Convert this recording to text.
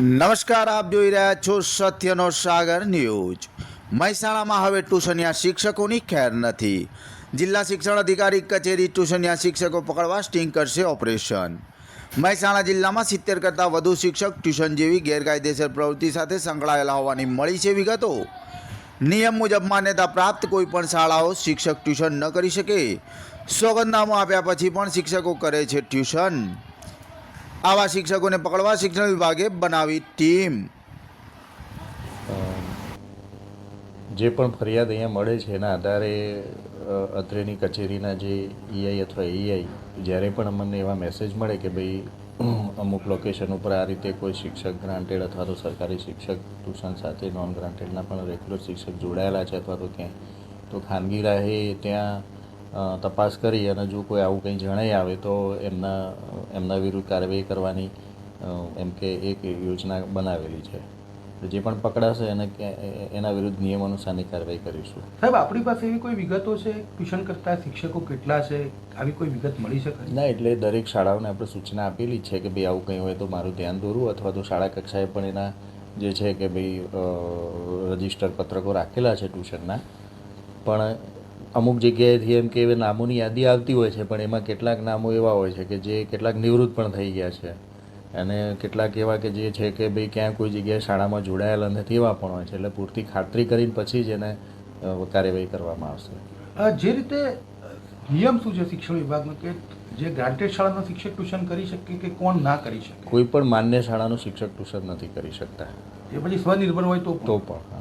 નમસ્કાર, આપ જોઈ રહ્યા છો સત્યનો સાગર ન્યૂઝ. મહેસાણામાં હવે ટ્યુશનિયા શિક્ષકોની ખેર નથી. જિલ્લા શિક્ષણ અધિકારી કચેરી ટ્યુશનિયા શિક્ષકો પકડવા સ્ટિંગ કરશે ઓપરેશન. મહેસાણા જિલ્લામાં સિત્તેર કરતાં વધુ શિક્ષક ટ્યુશન જેવી ગેરકાયદેસર પ્રવૃત્તિ સાથે સંકળાયેલા હોવાની મળી છે વિગતો. નિયમ મુજબ માન્યતા પ્રાપ્ત કોઈ પણ શાળાઓ શિક્ષક ટ્યુશન ન કરી શકે. સોગંદનામું આપ્યા પછી પણ શિક્ષકો કરે છે ટ્યુશન આવા શિક્ષકોને પકડવા શિક્ષણ વિભાગે બનાવી ટીમ. જે પણ ફરિયાદ અહીંયા મળે છે, એના આધારે અત્રેની કચેરીના જે ઈઆઈ અથવા એઆઈ જ્યારે પણ અમને એવા મેસેજ મળે કે ભાઈ અમુક લોકેશન ઉપર આ રીતે કોઈ શિક્ષક ગ્રાન્ટેડ અથવા તો સરકારી શિક્ષક ટ્યુશન સાથે નોન ગ્રાન્ટેડના પણ રેગ્યુલર શિક્ષક જોડાયેલા છે અથવા તો ક્યાંય, તો ખાનગી રાહે ત્યાં તપાસ કરી અને જો કોઈ આવું કંઈ જણાઈ આવે તો એમના એમના વિરુદ્ધ કાર્યવાહી કરવાની એમ કે એક યોજના બનાવેલી છે. જે પણ પકડાશે એને એના વિરુદ્ધ નિયમ અનુસારની કાર્યવાહી કરીશું. સાહેબ આપણી પાસે એવી કોઈ વિગતો છે? ટ્યુશન કરતા શિક્ષકો કેટલા છે? આવી કોઈ વિગત મળી શકે? ના એટલે દરેક શાળાઓને આપણે સૂચના આપેલી છે કે ભાઈ આવું કંઈ હોય તો મારું ધ્યાન દોરવું અથવા તો શાળા કક્ષાએ પણ એના જે છે કે ભાઈ રજિસ્ટર પત્રકો રાખેલા છે ટ્યુશનના. પણ અમુક જગ્યાએથી એમ કે એ નામોની યાદી આવતી હોય છે પણ એમાં કેટલાક નામો એવા હોય છે કે જે કેટલાક નિવૃત્ત પણ થઈ ગયા છે. અને કેટલાક એવા કે જે છે કે ભાઈ ક્યાં કોઈ જગ્યાએ શાળામાં જોડાયેલા નથી એવા પણ હોય છે એટલે પૂરતી ખાતરી કરીને પછી જ એને કાર્યવાહી કરવામાં આવશે. જે રીતે નિયમ શું છે શિક્ષણ વિભાગનો? કે જે ગ્રાન્ટેડ શાળાનો શિક્ષક ટ્યુશન કરી શકે કે કોણ ના કરી શકે? કોઈ પણ માન્ય શાળાનું શિક્ષક ટ્યુશન નથી કરી શકતા. એ પછી સ્વનિર્ભર હોય તો તો પણ